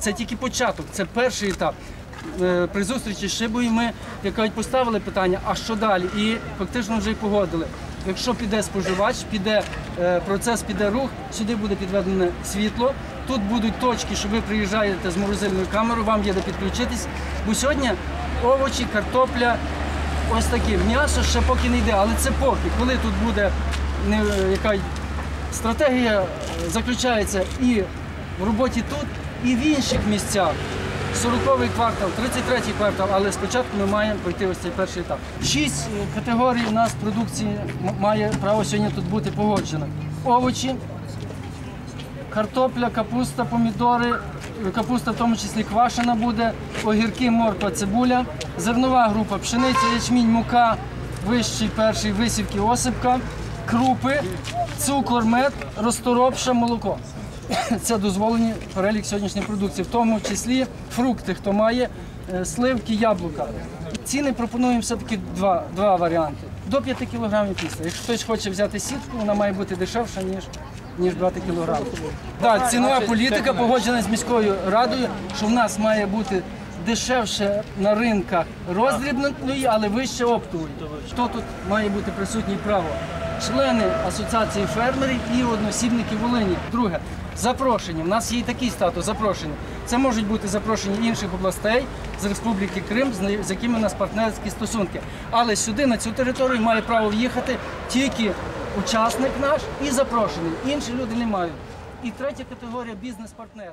це тільки початок, це перший етап. Е, При зустрічі з Шибою ми як поставили питання, а що далі? І фактично вже й погодили. Якщо піде споживач, піде е, процес, піде рух, сюди буде підведене світло. Тут будуть точки, що ви приїжджаєте з морозильною камерою, вам є де підключитись. Бо сьогодні овочі, картопля, ось такі. М'ясо ще поки не йде, але це поки. Коли тут буде е, яка стратегія заключається і в роботі тут, і в інших місцях. 40-й квартал, 33-й квартал, але спочатку ми маємо пройти ось цей перший етап. Шість е, категорій у нас продукції має право сьогодні тут бути погоджено. Овочі, картопля, капуста, помідори, е, капуста в тому числі квашена буде, огірки, морква, цибуля, зернова група, пшениця, ячмінь, мука, вищий перший висівки, осипка, крупи, цукор, мед, розторопша, молоко. Це дозволені перелік сьогоднішньої продукції, в тому числі фрукти, хто має е, сливки, яблука. Ціни пропонуємо все-таки два, два варіанти. До 5 кг після. Якщо хтось хоче взяти сітку, вона має бути дешевша, ніж, ніж брати кілограм. Так, цінова політика погоджена з міською радою, що в нас має бути дешевше на ринках роздрібної, але вище оптової. Хто тут має бути присутній право? Члени асоціації фермерів і односібники Волині. Друге, запрошення. У нас є такий статус запрошення. Це можуть бути запрошені інших областей з Республіки Крим, з якими у нас партнерські стосунки. Але сюди, на цю територію, має право в'їхати тільки учасник наш і запрошений. Інші люди не мають. І третя категорія бізнес-партнери.